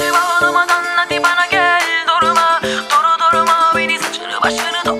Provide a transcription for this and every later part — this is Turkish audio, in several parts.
날 와도 마던 나 뒤바라게 돌마 도로도로 마 위리 사출을 마시는 도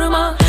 sorma.